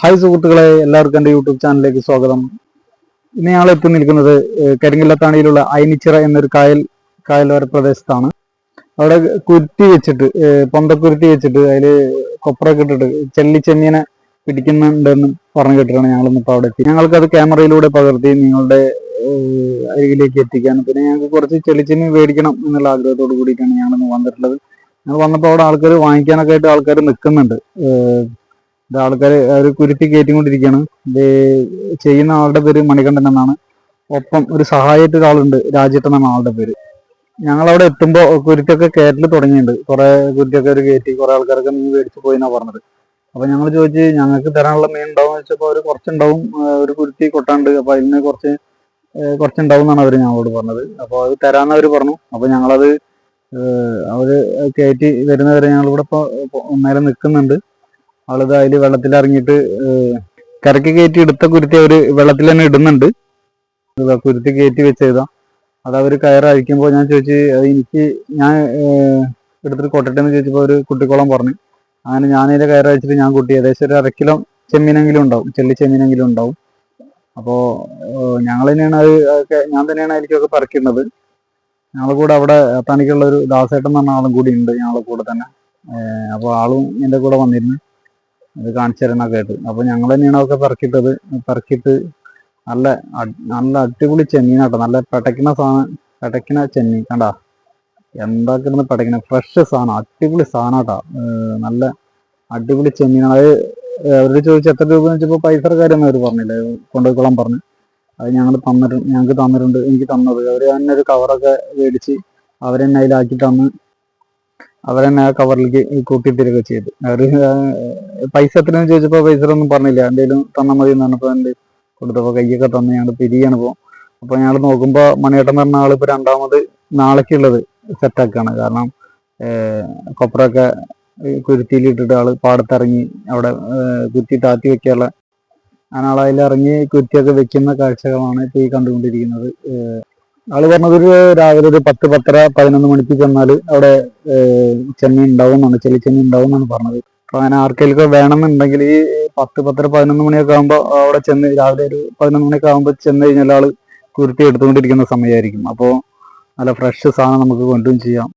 Hi സുഹൃത്തുക്കളെ എല്ലാവർക്കും എന്റെ യൂട്യൂബ് ചാനലിലേക്ക് സ്വാഗതം. ഇന്ന് ഞങ്ങൾ എത്തി നിൽക്കുന്നത് കരിങ്കല്ലത്താണിയിലുള്ള അയനിച്ചിറ എന്നൊരു കായൽ കായലോര പ്രദേശത്താണ്. അവിടെ കുരുത്തി വെച്ചിട്ട് പൊന്തക്കുരുത്തി വെച്ചിട്ട് അതിൽ കൊപ്രൊക്കെ ഇട്ടിട്ട് ചെന്നിനെ പിടിക്കുന്നുണ്ടെന്ന് പറഞ്ഞു കേട്ടിട്ടാണ് ഞങ്ങൾ ഇന്നിപ്പോൾ അവിടെ എത്തി ഞങ്ങൾക്കത് ക്യാമറയിലൂടെ പകർത്തി നിങ്ങളുടെ അരികിലേക്ക് എത്തിക്കാൻ. പിന്നെ ഞങ്ങൾക്ക് കുറച്ച് ചെള്ളിച്ചെമ്മീൻ മേടിക്കണം എന്നുള്ള ആഗ്രഹത്തോട് കൂടിയിട്ടാണ് ഞങ്ങളിന്ന് വന്നിട്ടുള്ളത്. ഞങ്ങൾ വന്നപ്പോൾ അവിടെ ആൾക്കാർ വാങ്ങിക്കാനൊക്കെ ആയിട്ട് ആൾക്കാർ നിൽക്കുന്നുണ്ട്. ഇത് ആൾക്കാര് ഒരു കുരുത്തി കയറ്റിക്കൊണ്ടിരിക്കുകയാണ് ഇത് ചെയ്യുന്ന ആളുടെ പേര് മണികണ്ഠൻ എന്നാണ്. ഒപ്പം ഒരു സഹായമായിട്ട് ഒരാളുണ്ട് രാജ്യത്ത് എന്നാണ് ആളുടെ പേര്. ഞങ്ങൾ അവിടെ എത്തുമ്പോൾ കുരുത്തൊക്കെ കയറ്റൽ തുടങ്ങിയിട്ടുണ്ട്. കുറെ കുരുത്തൊക്കെ ഒരു കയറ്റി കുറെ ആൾക്കാരൊക്കെ മീൻ മേടിച്ചു പോയി എന്നാ പറഞ്ഞത്. അപ്പൊ ഞങ്ങൾ ചോദിച്ചു ഞങ്ങൾക്ക് തരാനുള്ള മീൻ ഉണ്ടാവും വെച്ചപ്പോൾ അവർ കുറച്ചുണ്ടാവും. ഒരു കുരുത്തി കൊട്ടാണ്ട് അപ്പൊ അതിന് കുറച്ച് കുറച്ചുണ്ടാവും എന്നാണ് അവർ ഞങ്ങളോട് പറഞ്ഞത്. അപ്പോൾ അത് തരാന്ന് അവർ പറഞ്ഞു. അപ്പൊ ഞങ്ങളത് അവർ കയറ്റി വരുന്നവരെ ഞങ്ങളിവിടെ ഇപ്പോൾ നേരെ നിൽക്കുന്നുണ്ട് ആളിത് അതിൽ വെള്ളത്തിൽ കരക്ക് കയറ്റി എടുത്ത കുരുത്തി അവർ വെള്ളത്തിൽ തന്നെ ഇടുന്നുണ്ട്. കുരുത്തി കയറ്റി വെച്ചതാ. അത് അവർ കയറഴിക്കുമ്പോൾ ഞാൻ ചോദിച്ചു എനിക്ക് ഞാൻ എടുത്തിട്ട് കൊട്ടട്ടെ എന്ന് ചോദിച്ചപ്പോൾ ഒരു കുട്ടിക്കോളം പറഞ്ഞു. അങ്ങനെ ഞാൻ അതിന്റെ കയറഴിച്ചിട്ട് ഞാൻ കുട്ടി. ഏകദേശം ഒരു അരക്കിലോ കിലോ ചെമ്മീനെങ്കിലും ഉണ്ടാവും ചെല്ലി ചെമ്മീനെങ്കിലും ഉണ്ടാവും. അപ്പോൾ ഞങ്ങൾ തന്നെയാണ് അത് ഞാൻ തന്നെയാണ് അതിലേക്കൊക്കെ പറക്കുന്നത് ഞങ്ങൾ കൂടെ അവിടെ തനിക്കുള്ള ഒരു ദാസേട്ടൻ എന്ന് പറഞ്ഞ ആളും കൂടി ഉണ്ട് ഞങ്ങളെ കൂടെ തന്നെ. അപ്പോൾ ആളും എന്റെ കൂടെ വന്നിരുന്നു. അത് കാണിച്ചു തരണമൊക്കെ ആയിട്ട് അപ്പൊ ഞങ്ങൾ തന്നെയാണ് അതൊക്കെ പെറക്കിട്ടത് പെറക്കിട്ട് നല്ല നല്ല അടിപൊളി ചെമ്മീനാട്ടോ നല്ല പെടക്കണ സാധനം പെടക്കണ ചെമ്മീൻ. കണ്ടാ? എന്താ കിടന്ന് പെടക്കണ ഫ്രഷ് സാധനം അടിപൊളി സാധനാട്ടാ നല്ല അടിപൊളി ചെമ്മീനാണ്. അത് അവരോട് ചോദിച്ചു എത്ര രൂപ? വെച്ചപ്പോൾ പൈസ കാര്യം അവർ പറഞ്ഞില്ലേ. കൊണ്ടുപോയിക്കോളാൻ പറഞ്ഞു. അത് ഞങ്ങൾ തന്നിട്ടുണ്ട് ഞങ്ങൾക്ക് തന്നിട്ടുണ്ട് എനിക്ക് തന്നത്. അവർ തന്നെ ഒരു കവറൊക്കെ മേടിച്ച് അവരെന്നെ അതിലാക്കി തന്ന് അവരെന്നെ ആ കവറിലേക്ക് കൂട്ടിത്തരികയൊക്കെ ചെയ്തു. അവർ പൈസ എത്രയെന്ന് ചോദിച്ചപ്പോൾ പൈസ ഒന്നും പറഞ്ഞില്ല. എന്തെങ്കിലും തന്നാൽ മതി എന്ന് പറഞ്ഞപ്പോൾ എന്റെ കൊടുത്തപ്പോൾ കയ്യൊക്കെ തന്ന് ഞങ്ങൾ പിരിയാണ് ഇപ്പോൾ അപ്പോൾ ഞങ്ങൾ നോക്കുമ്പോൾ മണിയേട്ടൻ പറഞ്ഞ ആൾ ഇപ്പോൾ രണ്ടാമത് നാളേക്കുള്ളത് സെറ്റാക്കാണ്. കാരണം കൊപ്രൊക്കെ കുരുത്തിയിലിട്ടിട്ട് ആൾ പാടത്തിറങ്ങി അവിടെ കുരുത്തി താത്തി വെക്കാനുള്ള അങ്ങനെ ഇറങ്ങി കുറ്റിയൊക്കെ വെക്കുന്ന കാഴ്ചകളാണ് ഇപ്പോൾ ഈ കണ്ടുകൊണ്ടിരിക്കുന്നത്. ആൾ പറഞ്ഞതൊരു രാവിലെ ഒരു പത്ത് പത്തര പതിനൊന്ന് മണിക്ക് ചെന്നാൽ അവിടെ ചെമ്മീൻ ഉണ്ടാവും എന്നാണ് ചെല്ലി ചെമ്മീൻ ഉണ്ടാവും എന്നാണ് പറഞ്ഞത്. അപ്പൊ അങ്ങനെ ആർക്കെങ്കിലും വേണമെന്നുണ്ടെങ്കിൽ ഈ പത്ത് പത്തര പതിനൊന്ന് മണിയൊക്കെ ആകുമ്പോൾ അവിടെ ചെന്ന് രാവിലെ ഒരു പതിനൊന്ന് മണിയൊക്കെ ആകുമ്പോൾ ചെന്ന് കഴിഞ്ഞാൽ ആൾ കുരുത്തി എടുത്തുകൊണ്ടിരിക്കുന്ന സമയമായിരിക്കും അപ്പോൾ നല്ല ഫ്രഷ് സാധനം നമുക്ക് കൊണ്ടും ചെയ്യാം.